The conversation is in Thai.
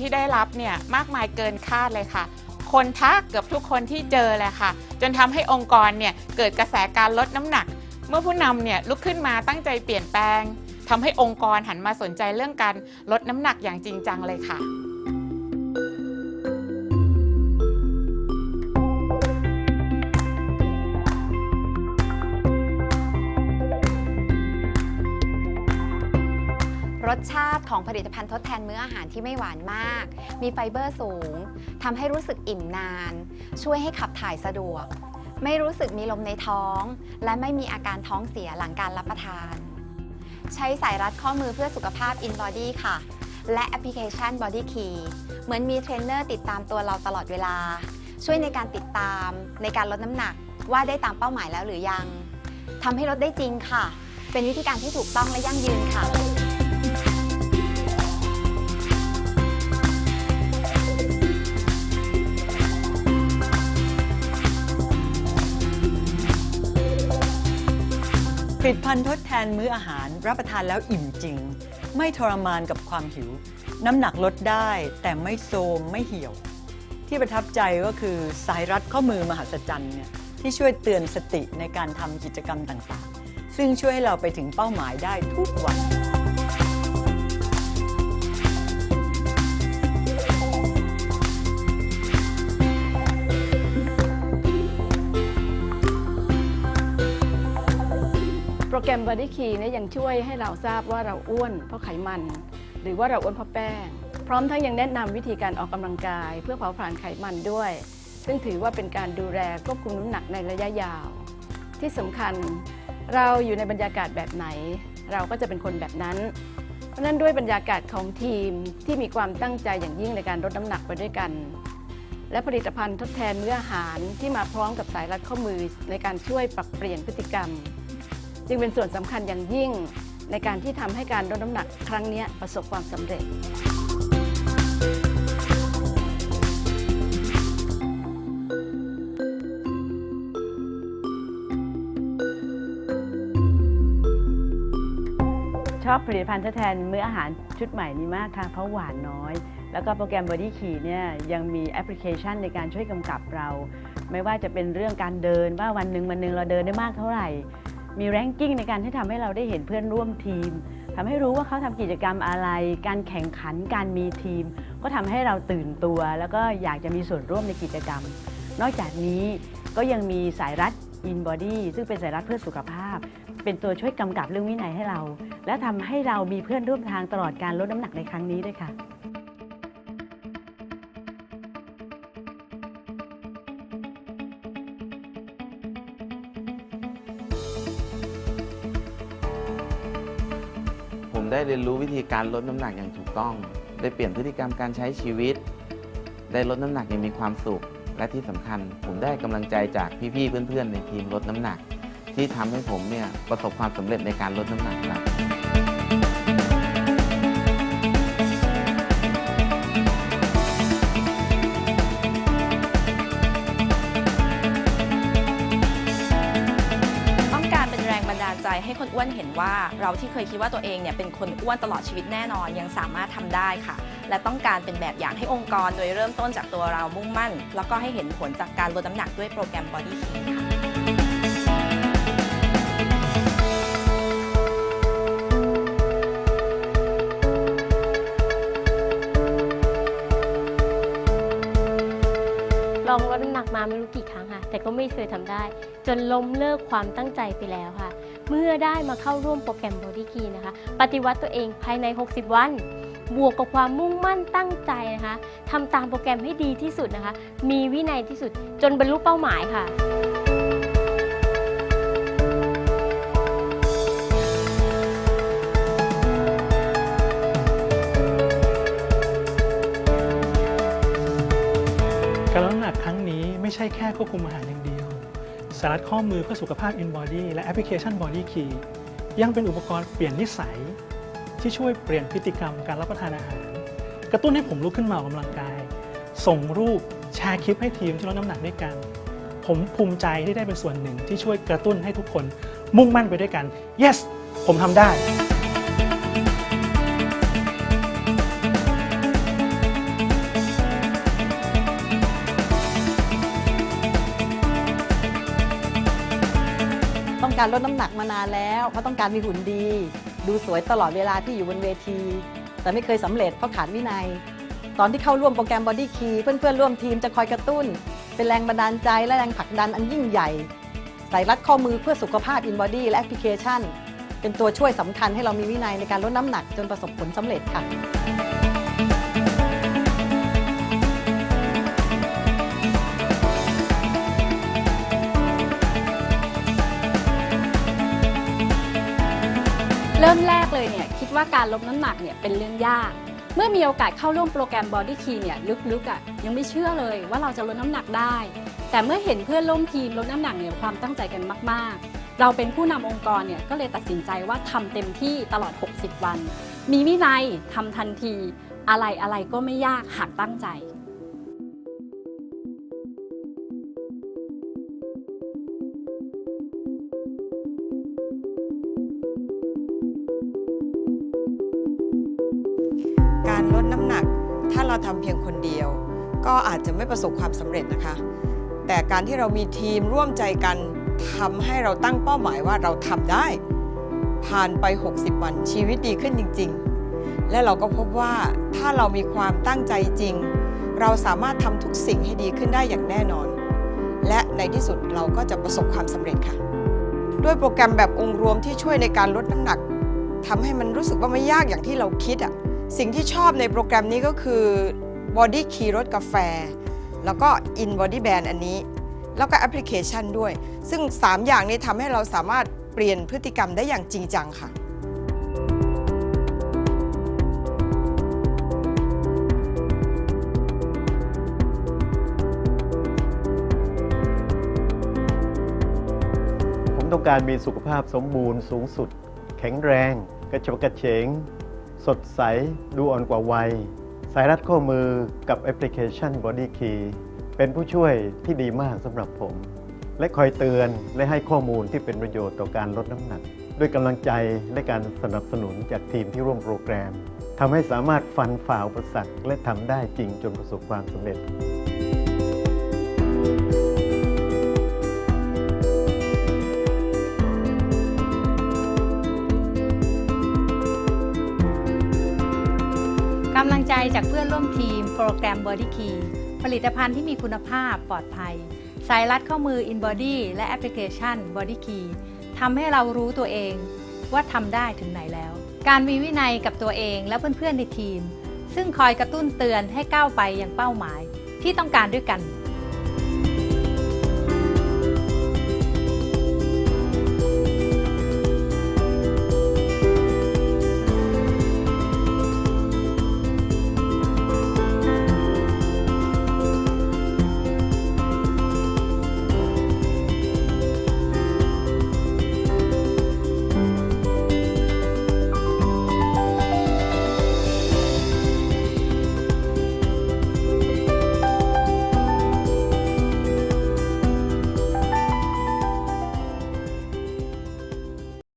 ที่ได้รับเนี่ยมากมายเกินคาดเลยค่ะ คนทักเกือบทุกคนที่เจอเลยค่ะ จนทำให้องค์กรเนี่ยเกิดกระแสการลดน้ำหนัก เมื่อผู้นำเนี่ยลุกขึ้นมาตั้งใจเปลี่ยนแปลงทำให้องค์กรหันมาสนใจเรื่องการลดน้ำหนักอย่างจริงจังเลยค่ะ รสชาติของผลิตภัณฑ์ทดแทนมื้ออาหารที่ไม่หวานมาก มีไฟเบอร์สูงทำให้รู้สึกอิ่มนาน ช่วยให้ขับถ่ายสะดวก ไม่รู้สึกมีลมในท้อง และไม่มีอาการท้องเสียหลังการรับประทาน ใช้สายรัดข้อมือเพื่อสุขภาพ InBody ค่ะ และแอปพลิเคชัน Body Key เหมือนมีเทรนเนอร์ติดตามตัวเราตลอดเวลา ช่วยในการติดตามในการลดน้ำหนักว่าได้ตามเป้าหมายแล้วหรือยังทำให้ลดได้จริงค่ะ เป็นวิธีการที่ถูกต้องและยั่งยืนค่ะ ลิตภัณฑ์ทดแทนมื้ออาหาร รับประทานแล้วอิ่มจริง ไม่ทรมานกับความหิว น้ำหนักลดได้ แต่ไม่โทรมไม่เหี่ยว ที่ประทับใจก็คือสายรัดข้อมือมหัศจรรย์เนี่ยที่ช่วยเตือนสติในการทำกิจกรรมต่างๆ ซึ่งช่วยให้เราไปถึงเป้าหมายได้ทุกวัน รแกรม Body Key เนี่ยยังช่วยให้เราทราบว่าเราอ้วนเพราะไขมัน หรือว่าเราอ้วนเพราะแป้ง พร้อมทั้งยังแนะนำวิธีการออกกำลังกาย เพื่อเผาผลาญไขมันด้วย ซึ่งถือว่าเป็นการดูแลควบคุมน้ำหนักในระยะยาว ที่สำคัญเราอยู่ในบรรยากาศแบบไหน เราก็จะเป็นคนแบบนั้น เพราะนั้นด้วยบรรยากาศของทีมที่มีความตั้งใจอย่างยิ่งในการลดน้ำหนักไปด้วยกัน และผลิตภัณฑ์ทดแทนเมื้ออาหารที่มาพร้อมกับสายรัดข้อมือในการช่วยปรับเปลี่ยนพฤติกรรม จึงเป็นส่วนสำคัญอย่างยิ่ง ในการที่ทำให้การลดน้ำหนักครั้งนี้ประสบความสำเร็จ ชอบผลิตภัณฑ์ทดแทนมื้ออาหารชุดใหม่นี้มากค่ะ เพราะหวานน้อย แล้วก็โปรแกรม Body Key เนี่ยยังมีแอปพลิเคชันในการช่วยกำกับเรา ไม่ว่าจะเป็นเรื่องการเดินว่าวันหนึ่งวันหนึ่งเราเดินได้มากเท่าไหร่ มีแรงกิ้งในการที่ทำให้เราได้เห็นเพื่อนร่วมทีมทำให้รู้ว่าเขาทำกิจกรรมอะไร การแข่งขันการมีทีม ก็ทำให้เราตื่นตัว แล้วก็อยากจะมีส่วนร่วมในกิจกรรม นอกจากนี้ก็ยังมีสายรัด In Body ซึ่งเป็นสายรัดเพื่อสุขภาพ เป็นตัวช่วยกำกับเรื่องวินัยให้เรา และทำให้เรามีเพื่อนร่วมทางตลอดการลดน้ำหนักในครั้งนี้ด้วยค่ะ ได้เรียนรู้วิธีการลดน้ำหนักอย่างถูกต้อง ได้เปลี่ยนพฤติกรรมการใช้ชีวิต ได้ลดน้ำหนักอย่างมีความสุข และที่สำคัญ ผมได้กำลังใจจากพี่ๆเพื่อนๆ ในทีมลดน้ำหนัก ที่ทำให้ผมเนี่ยประสบความสำเร็จในการลดน้ำหนักครับ ใจให้คนอ้วนเห็นว่า เราที่เคยคิดว่าตัวเองเนี่ยเป็นคนอ้วนตลอดชีวิตแน่นอนยังสามารถทำได้ค่ะ และต้องการเป็นแบบอย่างให้องค์กรโดยเริ่มต้นจากตัวเรามุ่งมั่น แล้วก็ให้เห็นผลจากการลดน้ำหนักด้วยโปรแกรม Body Key ค่ะลองลดน้ำหนักมาไม่รู้กี่ครั้งค่ะ แต่ก็ไม่เคยทำได้ จนล้มเลิกความตั้งใจไปแล้วค่ะ เมื่อได้มาเข้าร่วมโปรแกรม Body Key นะคะ ปฏิวัติตัวเองภายใน 60 วัน บวกกับความมุ่งมั่นตั้งใจนะคะทำตามโปรแกรมให้ดีที่สุดนะคะ มีวินัยที่สุดจนบรรลุเป้าหมายค่ะการลดน้ำหนักครั้งนี้ไม่ใช่แค่ควบคุมอาหารอย่างเดียว สารัดข้อมือเพื่อสุขภาพ InBody และแอปพลิเคชัน Body Key ยังเป็นอุปกรณ์เปลี่ยนนิสัย ที่ช่วยเปลี่ยนพฤติกรรมการรับประทานอาหาร กระตุ้นให้ผมลุกขึ้นมาออกกำลังกาย ส่งรูปแชร์คลิปให้ทีมที่ลดน้ำหนักด้วยกัน ผมภูมิใจที่ได้เป็นส่วนหนึ่งที่ช่วยกระตุ้นให้ทุกคนมุ่งมั่นไปด้วยกัน yes ผมทำได้ การลดน้ำหนักมานานแล้วเขาต้องการมีหุ่นดี ดูสวยตลอดเวลาที่อยู่บนเวที แต่ไม่เคยสำเร็จเพราะขาดวินัย ตอนที่เข้าร่วมโปรแกรม Body Key เพื่อนๆร่วมทีมจะคอยกระตุ้น เป็นแรงบันดาลใจและแรงผลักดันอันยิ่งใหญ่ ใส่รัดข้อมือเพื่อสุขภาพ In Body และแอปพลิเคชัน เป็นตัวช่วยสำคัญให้เรามีวินัยในการลดน้ำหนักจนประสบผลสำเร็จค่ะ เริ่มแรกเลยเนี่ยคิดว่าการลดน้ำหนักเนี่ยเป็นเรื่องยาก เมื่อมีโอกาสเข้าร่วมโปรแกรม Body Key เนี่ยลึกๆอะยังไม่เชื่อเลยว่าเราจะลดน้ำหนักได้ แต่เมื่อเห็นเพื่อนร่วมทีมลดน้ำหนักเนี่ยความตั้งใจกันมาก ๆ เราเป็นผู้นำองค์กรเนี่ยก็เลยตัดสินใจว่าทำเต็มที่ตลอด 60 วัน มีวินัยทำทันที อะไรอะไรก็ไม่ยากหากตั้งใจ การลดน้ำหนัก ถ้าเราทำเพียงคนเดียว ก็อาจจะไม่ประสบความสำเร็จนะคะ แต่การที่เรามีทีมร่วมใจกันทำให้เราตั้งเป้าหมายว่าเราทำได้ ผ่านไป 60 วันชีวิตดีขึ้นจริง ๆ และเราก็พบว่าถ้าเรามีความตั้งใจจริง เราสามารถทำทุกสิ่งให้ดีขึ้นได้อย่างแน่นอน และในที่สุดเราก็จะประสบความสำเร็จค่ะ ด้วยโปรแกรมแบบองค์รวมที่ช่วยในการลดน้ำหนักทำให้มันรู้สึกว่าไม่ยากอย่างที่เราคิดอะ สิ่งที่ชอบในโปรแกรมนี้ก็คือ Body Key รสกาแฟ แล้วก็ In Body Band อันนี้ แล้วก็แอปพลิเคชันด้วย ซึ่ง 3 อย่างนี้ทำให้เราสามารถเปลี่ยนพฤติกรรมได้อย่างจริงจังค่ะผมต้องการมีสุขภาพสมบูรณ์สูงสุด แข็งแรง กระฉับกระเฉง สดใส ดูอ่อนกว่าวัย สายรัดข้อมือกับแอปพลิเคชัน Body Key เป็นผู้ช่วยที่ดีมากสำหรับผม และคอยเตือนและให้ข้อมูลที่เป็นประโยชน์ต่อการลดน้ำหนัก ด้วยกำลังใจและการสนับสนุนจากทีมที่ร่วมโปรแกรมทำให้สามารถฟันฝ่าอุปสรรคและทำได้จริงจนประสบความสำเร็จ กำลังใจจากเพื่อนร่วมทีมโปรแกรม Body Key ผลิตภัณฑ์ที่มีคุณภาพปลอดภัย สายรัดข้อมือ In Body และแอปพลิเคชัน Body Key ทำให้เรารู้ตัวเองว่าทำได้ถึงไหนแล้ว การมีวินัยกับตัวเองและเพื่อนๆในทีม ซึ่งคอยกระตุ้นเตือนให้ก้าวไปยังเป้าหมายที่ต้องการด้วยกัน